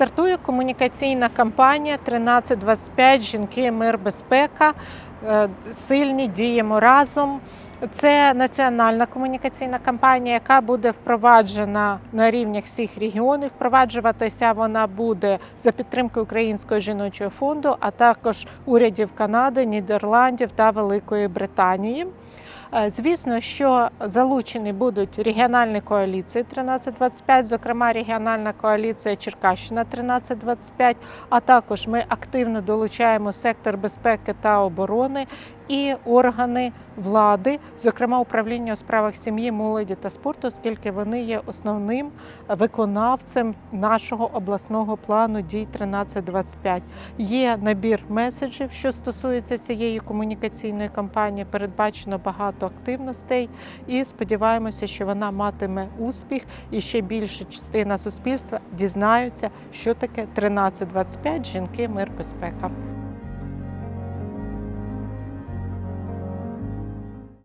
Стартує комунікаційна кампанія 1325 Жінки, мир, безпека. Е, Сильні діємо разом. Це національна комунікаційна кампанія, яка буде впроваджена на рівнях всіх регіонів. Впроваджуватися вона буде за підтримки Українського жіночого фонду, а також урядів Канади, Нідерландів та Великої Британії. Е, Звісно, що залучені будуть регіональні коаліції 1325, зокрема регіональна коаліція Черкащина 1325, а також ми активно долучаємо сектор безпеки та оборони і органи влади, зокрема управління у справах сім'ї, молоді та спорту, оскільки вони є основним виконавцем нашого обласного плану дій 1325. Є набір меседжів, що стосується цієї комунікаційної кампанії. Передбачено багато активностей, і сподіваємося, що вона матиме успіх, і ще більша частина суспільства дізнаються, що таке 1325 жінки, мир, безпека.